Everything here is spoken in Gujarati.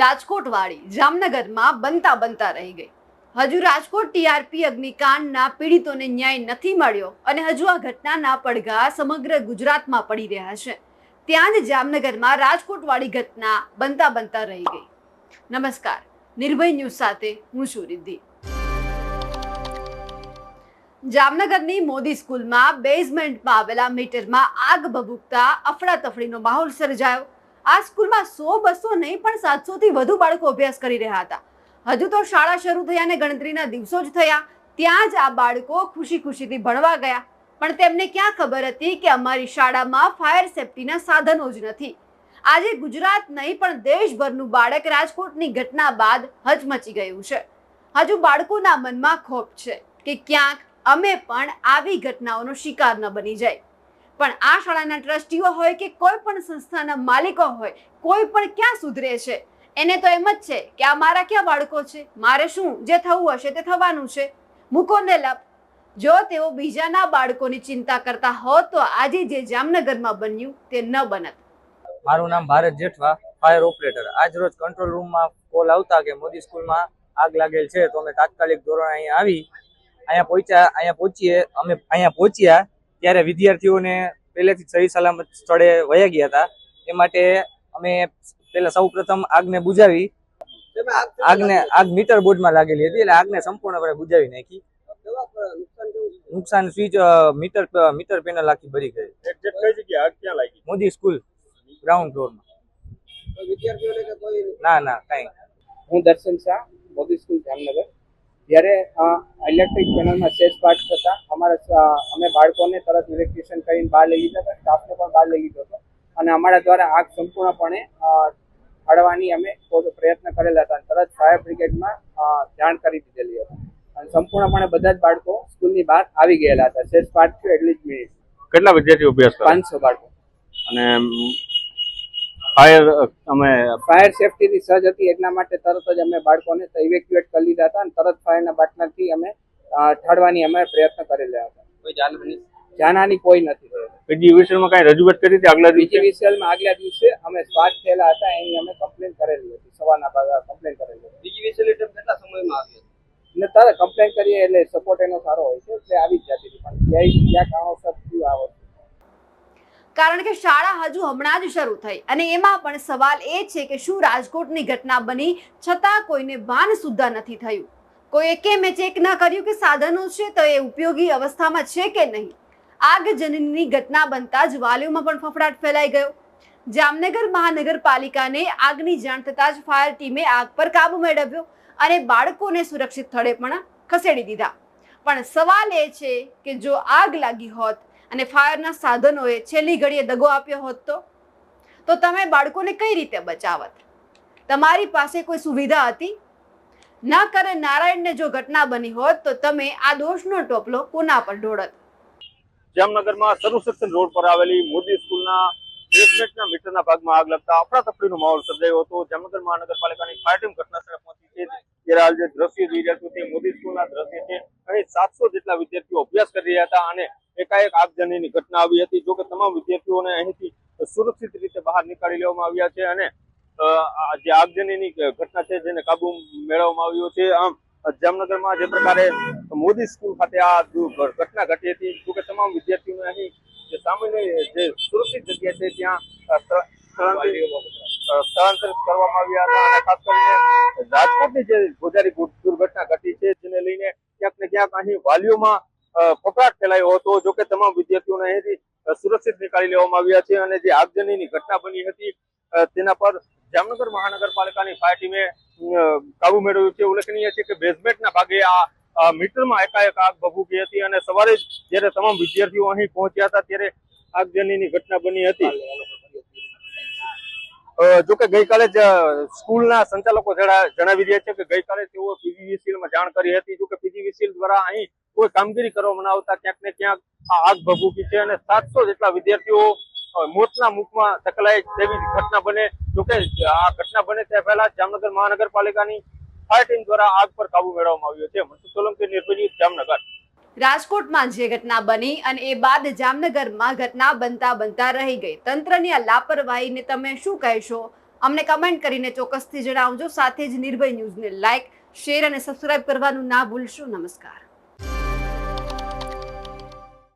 રાજકોટ વાળી જામનગરમાં બનતા બનતા રહી ગઈ. હજુ રાજકોટ ટીઆરપી અગ્નિકાંડના પીડિતોને ન્યાય નથી મળ્યો અને હજુ આ ઘટનાના પડઘા સમગ્ર ગુજરાતમાં પડી રહ્યા છે. ત્યાં જ જામનગરમાં રાજકોટ વાળી ઘટના બનતા બનતા રહી ગઈ. નમસ્કાર. નિર્ભય ન્યૂઝ સાથે હું છું રિદ્ધિ. જામનગરની મોદી સ્કૂલમાં બેઝમેન્ટમાં આવેલા મીટરમાં આગ ભભૂકતા અફડાતફડીનો માહોલ સર્જાયો. આ સ્કૂલમાં સો બસો નહીં, પણ સાતસો થી વધુ બાળકો અભ્યાસ કરી રહ્યા હતા. હજુ તો શાળા શરૂ થયા ને ગણતરીના દિવસો જ થયા. ત્યાં જ આ બાળકો ખુશી ખુશીથી ભણવા ગયા. પણ તેમને ક્યાં ખબર હતી કે અમારી શાળામાં ફાયર સેફટીના સાધનો જ નથી. આજે ગુજરાત નહીં, પણ દેશભરનું બાળક રાજકોટની ઘટના બાદ હચમચી ગયું છે. હજુ બાળકોના મનમાં ખોફ છે કે ક્યાંક અમે પણ આવી ઘટનાઓનો શિકાર ન બની જાય. પણ આ શાળાના ટ્રસ્ટીઓ હોય કે કોઈ પણ સંસ્થાના માલિકો હોય, કોઈ પણ ક્યાં સુધરે છે? એને તો એમ જ છે કે આ મારા ક્યાં બાળકો છે? મારે શું? જે થવું હશે તે થવાનું છે. મૂકો ને લપ. જો તેઓ બીજાના બાળકોની ચિંતા કરતા હોત તો આજે જે જામનગરમાં બન્યું તે ન બનત. મારું નામ ભારત જેઠવા ફાયર ઓપરેટર આજ રોજ કંટ્રોલ રૂમમાં કોલ આવતા કે મોદી સ્કૂલમાં આગ લાગેલ છે, તો અમે તાત્કાલિક ધોરણે અહીંયા આવી, અહીંયા પહોંચ્યા, અહીંયા પહોંચીએ, અમે અહીંયા પહોંચ્યા ત્યારે વિદ્યાર્થીઓને પહેલેથી સહી સલામત સ્થળે વયા ગયા હતા. એ માટે અમે પહેલા સૌ પ્રથમ આગને બુજાવી. આગને આગ મીટર બોર્ડમાં લાગેલી હતી એટલે આગને સંપૂર્ણપણે બુજાવી નાખી. નુકસાન સ્વિચ મીટર મીટર પેનલ આખી ભરી ગઈ. મોદી સ્કૂલ ગ્રાઉન્ડ ફ્લોરમાં. ના ના કાંઈ. હું દર્શન શાહ મોદી સ્કૂલ જામનગર. જ્યારે ઇલેક્ટ્રિક પેનલમાં સેજ પાર્ટ થતા અમારા અમે બાળકોને તરત ઇલેક્ટ્રિશિયન કરીને બહાર લઈ લીધા હતા સ્ટાફને પણ બહાર લઈ લીધો હતો. અને અમારા દ્વારા આગ સંપૂર્ણપણે અ, હળવાની અમે પ્રયત્ન કરેલા હતા. અને તરત ફાયર બ્રિગેડમાં જાણ કરી દીધેલી હતી. અને સંપૂર્ણપણે બધા જ બાળકો સ્કૂલની બહાર આવી ગયેલા હતા. સેજ પાર્ટ થયો એટલી જ મિનિટ કેટલા વિદ્યાર્થીઓ અભ્યાસ પાંચસો બાળકો. અને ફાયર અમે ફાયર સેફટીની સજ હતી એટલા માટે તરત જ અમે બાળકોને ઇવેક્યુએટ કરી લીધા હતા અને તરત ફાયરના બાટલાથી અમે અ, અમે પ્રયત્ન કરેલા હતા. કોઈ જાનહાની? જાનહાની કોઈ નથી બીજી વિષયમાં કઈ રજૂઆત કરી હતી આગલા દિવસે? બીજીવીસીએલમાં આગલા દિવસે અમે સ્વાટ થયેલા હતા એની અમે કમ્પ્લેન કરેલી હતી સવારના ભાગા કમ્પ્લેન કરેલી હતી. બીજીવીસીએલ કેટલા સમયમાં આવી હતી? ને તરત કમ્પ્લેન કરીએ એટલે સપોર્ટ એનો સારો હોય છે એટલે આવી જ જતી હતી પણ. ક્યાંય ક્યાં કારણોસર કારણ કે શાળા હજુ હમણાં જ શરૂ થઈ. અને એમાં પણ સવાલ એ છે કે શું રાજકોટની ઘટના બની, છતાં કોઈને ભાન સુદ્ધા નથી થયું. કોઈએ કેમ એ ચેક ન કર્યું કે સાધનો છે તો એ ઉપયોગી અવસ્થામાં છે કે નહીં? આગજનની ઘટના બનતા જ વાલીઓમાં પણ ફફડાટ ફેલાઈ ગયો. જામનગર મહાનગરપાલિકાને આગની જાણ થતાં જ ફાયર ટીમે આગ પર કાબુ મેળવ્યો અને બાળકોને સુરક્ષિત સ્થળે પણ ખસેડી દીધા. પણ સવાલ એ છે કે જો આગ લાગી હોત અને ફાયરના સાધનોએ છેલ્લી ઘડીએ દગો આપ્યો હોત તો? તો તમે બાળકોને કઈ રીતે બચાવત? તમારી પાસે કોઈ સુવિધા હતી? ન કરે નારાયણને જો ઘટના બની હોત તો તમે આ દોષનો ટોપલો કોના પર ઢોળત? જામનગરમાં સર્વ સેક્શન રોડ પર આવેલી મોદી સ્કૂલના બેઝમેન્ટના મીટરના ભાગમાં આગ લાગતા અફડાતફડીનો માહોલ સર્જાયો હતો. જામનગર મહાનગરપાલિકાની ફાયર ટીમ ઘટનાસ્થળે પહોંચી છે. ત્યારે હાલ જે દ્રશ્ય જોઈ રહ્યા છો તે મોદી સ્કૂલના દ્રશ્ય છે. અહીં સાતસો જેટલા વિદ્યાર્થીઓ અભ્યાસ કરી રહ્યા હતા અને એકાએક આગજનીની ઘટના આવી હતી જો તમામ વિદ્યાર્થીઓને અહીંથી સુરક્ષિત રીતે બહાર નીકાળી લેવામાં આવ્યા છે અને જે આગજનીની ઘટના છે જેને કાબુ મેળવવામાં આવ્યો છે, આમ, જામનગરમાં જે પ્રકારે મોદી સ્કૂલ ખાતે આ ઘટના ઘટી હતી જો કે તમામ વિદ્યાર્થીઓને અહીં જે સામાન્ય જે સુરક્ષિત જગ્યા છે ત્યાં સ્થળાંતરિત કરવામાં આવ્યા હતા અને ખાસ કરીને રાજકોટની જે ગોજારી દુર્ઘટના ઘટી છે, જેને લઈને ક્યાંક ને ક્યાંક અહીં વાલીઓમાં ફફડાટ ફેલાયો હતો. જો કે તમામ વિદ્યાર્થીઓને અહીંથી સુરક્ષિત નીકાળી લેવામાં આવ્યા છે અને જે આગજનીની ઘટના બની હતી તેના પર જામનગર મહાનગરપાલિકાની ફાયર ટીમે કાબુ મેળવ્યું છે. ઉલ્લેખનીય છે કે બેઝમેન્ટના ભાગે આ મીટરમાં એકાએક આગ ભભૂકી હતી અને સવારે જ જ્યારે તમામ વિદ્યાર્થીઓ અહીં પહોંચ્યા હતા ત્યારે આગજનીની ઘટના બની હતી. જોકે ગઈકાલે જ સ્કૂલના સંચાલકો જણા- જણાવી રહ્યા છે કે ગઈકાલે તેઓ પીજીવીસીએલમાં જાણ કરી હતી. જો કે પીજીવીસીએલ દ્વારા અહીં કોઈ કામગીરી કરવામાં આવતા ક્યાંક ને ક્યાંક આગ ભભૂકી છે અને સાતસો જેટલા વિદ્યાર્થીઓ મોતના મુખમાં ધકલાય તેવી ઘટના બને. જોકે આ ઘટના બને તે પહેલા જામનગર મહાનગરપાલિકાની ફાયર ટીમ દ્વારા આગ પર કાબુ મેળવવામાં આવ્યો છે. મનસુખ સોલંકી નિર્ભય જામનગર. રાજકોટમાં જે ઘટના બની અને એ બાદ જામનગરમાં ઘટના બનતા બનતા રહી ગઈ. તંત્રની આ લાપરવાહીને તમે શું કહેશો? અમને કમેન્ટ કરીને ચોક્કસથી જણાવજો. સાથે જ નિર્ભય ન્યૂઝને લાઇક શેર અને સબસ્ક્રાઇબ કરવાનું ના ભૂલશો. નમસ્કાર.